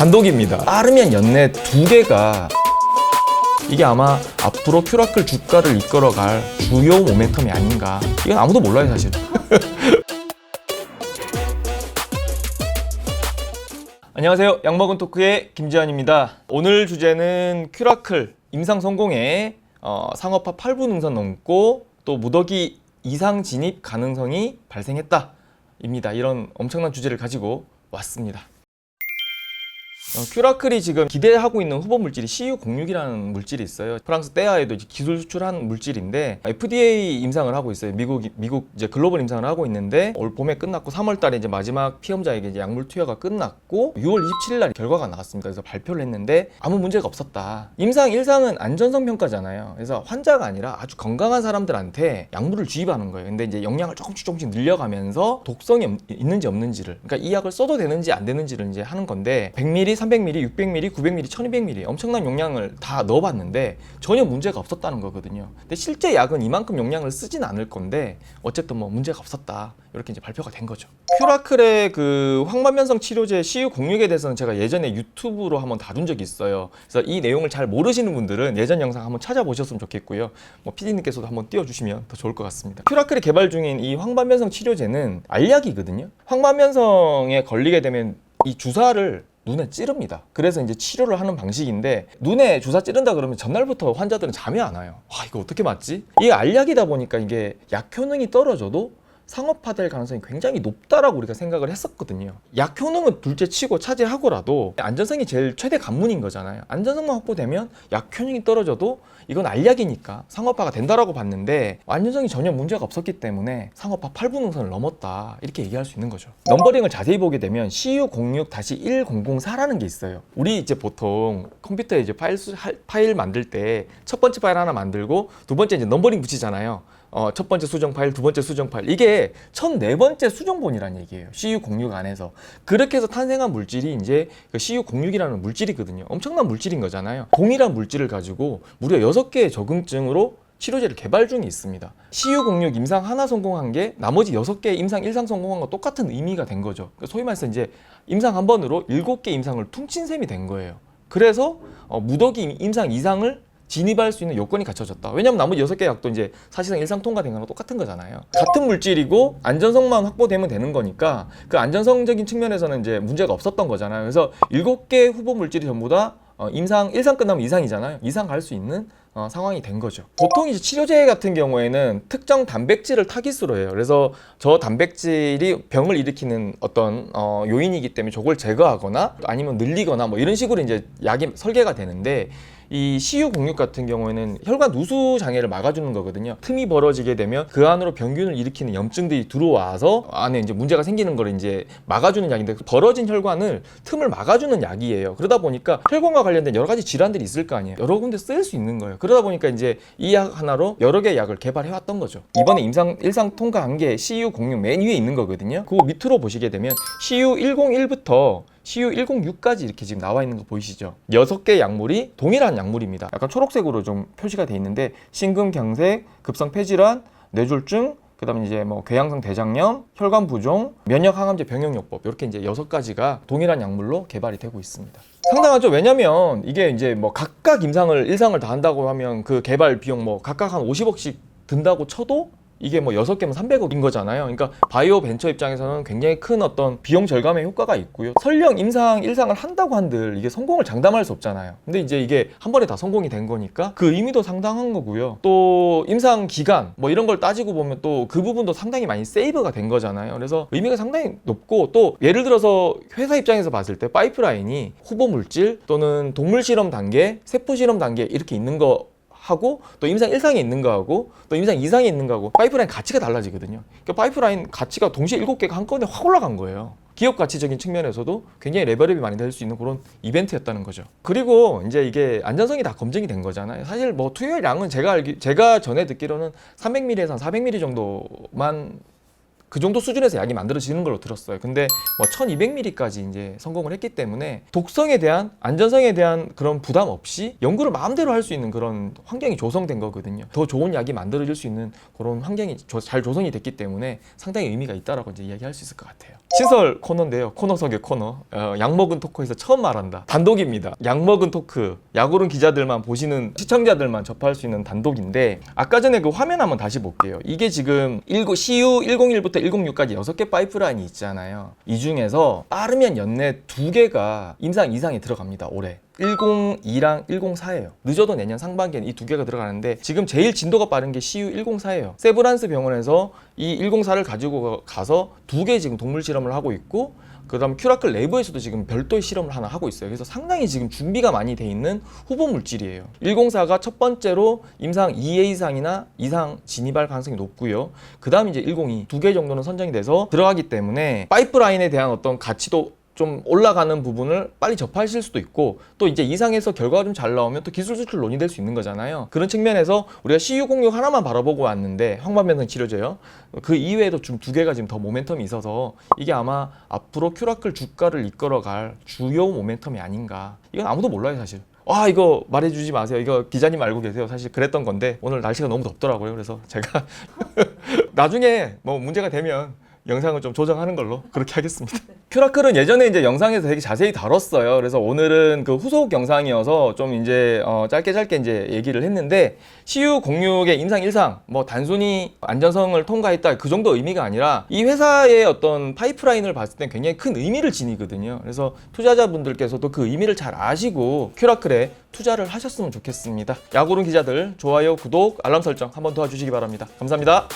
단독입니다. 빠르면 연내 두 개가 이게 아마 앞으로 큐라클 주가를 이끌어갈 주요 모멘텀이 아닌가. 이건 아무도 몰라요, 사실. 안녕하세요. 양먹은 토크의 김지환입니다. 오늘 주제는 큐라클 임상 성공에 어, 상업화 8분 능선 넘고 또 무더기 이상 진입 가능성이 발생했다. 입니다. 이런 엄청난 주제를 가지고 왔습니다. 어, 큐라클이 지금 기대하고 있는 후보 물질이 CU06이라는 물질이 있어요. 프랑스 떼아에도 기술 수출한 물질인데 FDA 임상을 하고 있어요. 미국 미국 이제 글로벌 임상을 하고 있는데 올 봄에 끝났고 3월 달에 이제 마지막 피험자에게 이제 약물 투여가 끝났고 6월 27일 날 결과가 나왔습니다. 그래서 발표를 했는데 아무 문제가 없었다. 임상 1상은 안전성 평가잖아요. 그래서 환자가 아니라 아주 건강한 사람들한테 약물을 주입하는 거예요. 근데 이제 영양을 조금씩 조금씩 늘려가면서 독성이 없- 있는지 없는지를 그러니까 이 약을 써도 되는지 안 되는지를 이제 하는 건데 100ml, 300ml, 600ml, 900ml, 1200ml 엄청난 용량을 다 넣어봤는데 전혀 문제가 없었다는 거거든요. 근데 실제 약은 이만큼 용량을 쓰진 않을 건데 어쨌든 뭐 문제가 없었다 이렇게 이제 발표가 된 거죠. 큐라클의 그 황반면성 치료제 CU06에 대해서는 제가 예전에 유튜브로 한번 다룬 적이 있어요. 그래서 이 내용을 잘 모르시는 분들은 예전 영상 한번 찾아보셨으면 좋겠고요. 뭐 PD님께서도 한번 띄워주시면 더 좋을 것 같습니다. 큐라클이 개발 중인 이 황반면성 치료제는 알약이거든요. 황반면성에 걸리게 되면 이 주사를 눈에 찌릅니다. 그래서 이제 치료를 하는 방식인데 눈에 주사 찌른다 그러면 전날부터 환자들은 잠이 안 와요. 와 이거 어떻게 맞지? 이게 알약이다 보니까 이게 약 효능이 떨어져도 상업화될 가능성이 굉장히 높다라고 우리가 생각을 했었거든요. 약 효능은 둘째 치고 차지하고라도 안전성이 제일 최대 관문인 거잖아요. 안전성만 확보되면 약 효능이 떨어져도 이건 알약이니까 상업화가 된다라고 봤는데 안전성이 전혀 문제가 없었기 때문에 상업화 8분 능선을 넘었다 이렇게 얘기할 수 있는 거죠. 넘버링을 자세히 보게 되면 CU06-1004라는 게 있어요. 우리 이제 보통 컴퓨터에 이제 파일 수, 할- 파일 만들 때 첫 번째 파일 하나 만들고 두 번째 이제 넘버링 붙이잖아요. 어, 첫 번째 수정 파일, 두 번째 수정 파일. 이게 첫네 번째 수정본이라는 얘기예요. CU06 안에서. 그렇게 해서 탄생한 물질이 이제 그 CU06이라는 물질이거든요. 엄청난 물질인 거잖아요. 동일한 물질을 가지고 무려 6개의 적응증으로 치료제를 개발 중에 있습니다. CU06 임상 하나 성공한 게 나머지 6개의 임상 1상 성공한 거 똑같은 의미가 된 거죠. 그러니까 소위 말해서 이제 임상 한 번으로 7개 임상을 퉁친 셈이 된 거예요. 그래서 어, 무더기 임상 이상을 진입할 수 있는 요건이 갖춰졌다. 왜냐하면 나머지 여섯 개 약도 이제 사실상 일상 통과된 거랑 똑같은 거잖아요. 같은 물질이고 안전성만 확보되면 되는 거니까 그 안전성적인 측면에서는 이제 문제가 없었던 거잖아요. 그래서 일곱 개 후보 물질이 전부 다 어, 임상 일상 끝나면 이상이잖아요. 이상 갈 수 있는 어, 상황이 된 거죠. 보통 이제 치료제 같은 경우에는 특정 단백질을 타깃으로 해요. 그래서 저 단백질이 병을 일으키는 어떤 어, 요인이기 때문에 저걸 제거하거나 아니면 늘리거나 뭐 이런 식으로 이제 약이 설계가 되는데 이 CU06 같은 경우에는 혈관 누수 장애를 막아주는 거거든요. 틈이 벌어지게 되면 그 안으로 병균을 일으키는 염증들이 들어와서 안에 이제 문제가 생기는 걸 이제 막아주는 약인데 그 벌어진 혈관을 틈을 막아주는 약이에요. 그러다 보니까 혈관과 관련된 여러 가지 질환들이 있을 거 아니에요. 여러 군데 쓰일 수 있는 거예요. 그러다 보니까 이제 이 약 하나로 여러 개의 약을 개발해 왔던 거죠. 이번에 임상 일상 통과한 게 CU06 맨 위에 있는 거거든요. 그 밑으로 보시게 되면 CU101부터 CU106까지 이렇게 지금 나와 있는 거 보이시죠? 여섯 개 약물이 동일한 약물입니다. 약간 초록색으로 좀 표시가 돼 있는데 심근경색, 급성 폐질환, 뇌졸중, 그다음에 이제 뭐 궤양성 대장염, 혈관 부종, 면역 항암제 병용요법 이렇게 이제 여섯 가지가 동일한 약물로 개발이 되고 있습니다. 상당하죠. 왜냐면 이게 이제 뭐 각각 임상을 일상을 다 한다고 하면 그 개발 비용 뭐 각각 한 50억씩 든다고 쳐도 이게 뭐 여섯 개면 300억인 거잖아요. 그러니까 바이오 벤처 입장에서는 굉장히 큰 어떤 비용 절감의 효과가 있고요. 설령 임상 일상을 한다고 한들 이게 성공을 장담할 수 없잖아요. 근데 이제 이게 한 번에 다 성공이 된 거니까 그 의미도 상당한 거고요. 또 임상 기간 뭐 이런 걸 따지고 보면 또 그 부분도 상당히 많이 세이브가 된 거잖아요. 그래서 의미가 상당히 높고 또 예를 들어서 회사 입장에서 봤을 때 파이프라인이 후보 물질 또는 동물 실험 단계, 세포 실험 단계 이렇게 있는 거 하고 또 임상 1상에 있는 거하고 또 임상 2상에 있는 거하고 파이프라인 가치가 달라지거든요. 그러니까 파이프라인 가치가 동시에 7개가 한꺼번에 확 올라간 거예요. 기업 가치적인 측면에서도 굉장히 레벨업이 많이 될 수 있는 그런 이벤트였다는 거죠. 그리고 이제 이게 안전성이 다 검증이 된 거잖아요. 사실 뭐 투여량은 제가 알기 제가 전에 듣기로는 300ml에서 400ml 정도만 그 정도 수준에서 약이 만들어지는 걸로 들었어요. 근데 뭐 1200ml까지 이제 성공을 했기 때문에 독성에 대한 안전성에 대한 그런 부담 없이 연구를 마음대로 할 수 있는 그런 환경이 조성된 거거든요. 더 좋은 약이 만들어질 수 있는 그런 환경이 조- 잘 조성이 됐기 때문에 상당히 의미가 있다라고 이제 이야기할 수 있을 것 같아요. 시설 코너인데요. 코너 속의 코너. 어, 약 먹은 토크에서 처음 말한다. 단독입니다. 약 먹은 토크. 약오른 기자들만 보시는 시청자들만 접할 수 있는 단독인데 아까 전에 그 화면 한번 다시 볼게요. 이게 지금 19, CU 101부터 106까지 6개 파이프라인이 있잖아요. 이 중에서 빠르면 연내 두 개가 임상 이상이 들어갑니다. 올해. 102랑 104예요. 늦어도 내년 상반기에는 이 두 개가 들어가는데 지금 제일 진도가 빠른 게 CU 104예요. 세브란스 병원에서 이 104를 가지고 가서 두 개 지금 동물 실험을 하고 있고 그다음 큐라클 내부에서도 지금 별도의 실험을 하나 하고 있어요. 그래서 상당히 지금 준비가 많이 돼 있는 후보 물질이에요. 104가 첫 번째로 임상 2회 이상이나 이상 진입할 가능성이 높고요. 그다음 이제 102 두 개 정도는 선정이 돼서 들어가기 때문에 파이프라인에 대한 어떤 가치도 좀 올라가는 부분을 빨리 접하실 수도 있고 또 이제 이상에서 결과가 좀 잘 나오면 또 기술 수출 논의될 수 있는 거잖아요. 그런 측면에서 우리가 CU06 하나만 바라보고 왔는데 황반변성 치료제요. 그 이외에도 좀 두 개가 지금 더 모멘텀이 있어서 이게 아마 앞으로 큐라클 주가를 이끌어갈 주요 모멘텀이 아닌가. 이건 아무도 몰라요 사실. 와 이거 말해주지 마세요. 이거 기자님 알고 계세요. 사실 그랬던 건데 오늘 날씨가 너무 덥더라고요. 그래서 제가 나중에 뭐 문제가 되면 영상을 좀 조정하는 걸로 그렇게 하겠습니다. 큐라클은 예전에 이제 영상에서 되게 자세히 다뤘어요. 그래서 오늘은 그 후속 영상이어서 좀 이제 어 짧게 짧게 이제 얘기를 했는데 CU06의 임상 1상 뭐 단순히 안전성을 통과했다 그 정도 의미가 아니라 이 회사의 어떤 파이프라인을 봤을 때 굉장히 큰 의미를 지니거든요. 그래서 투자자분들께서도 그 의미를 잘 아시고 큐라클에 투자를 하셨으면 좋겠습니다. 야구른 기자들 좋아요, 구독, 알람 설정 한번 도와주시기 바랍니다. 감사합니다.